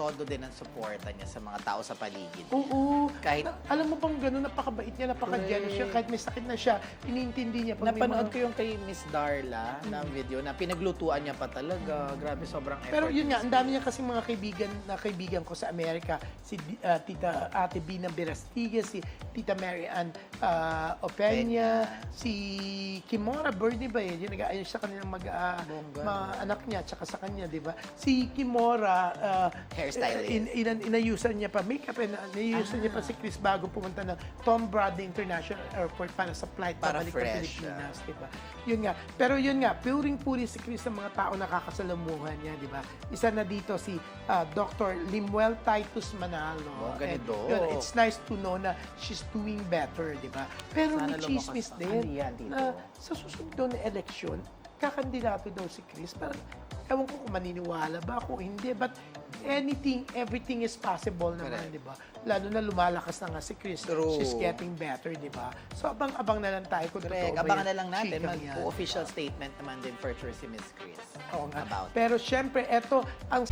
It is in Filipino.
todo din ang suporta niya sa mga tao sa paligid. Oo. Kahit- Na- alam mo bang gano'n, napakabait niya, napaka-generous siya. Kahit may sakit na siya, iniintindi niya. Pag Napanood mga- ko yung kay Miss Darla na video na pinaglutuan niya pa talaga. Grabe, sobrang effort. Pero yun nga, ang dami niya kasing mga kaibigan na kaibigan ko sa Amerika. Si uh, Tita Ate Bina Berastiga, si Tita Mary Ann uh, Opeña, si Kimora Birdie ba yun? Yung nag-aayos sa kanilang mag, uh, Bongga, mga anak niya, tsaka sa kanya, di ba? Si Kimora, uh, Hairstylist. In, in, inayusan niya pa makeup, and inayusan niya pa si Chris bago pumunta ng Tom Brady International Airport para sa flight Para pabalik ng Pilipinas, di ba? Yun nga. Pero yun nga, puring-puri si Chris sa mga tao nakakasalamuhan niya, di ba? Isa na dito si ah, Dr. Limuel Titus Manalo. Oh, ganito. And yun, it's nice to know na she's doing better, di ba? Pero Sana may chismis din Ano yan, sa susunod na eleksyon, kakandidato daw si Chris. Parang, ewan ko kung maniniwala ba, kung hindi. But anything, everything is possible naman, di ba? Lalo na lumalakas na nga si Chris. True. She's getting better, di ba? So, abang-abang na lang tayo kung Correct. totoo ba Abangan na lang natin. Mag-official di ba? statement naman din for sure si Miss Chris. Oo nga. About Pero syempre, eto ang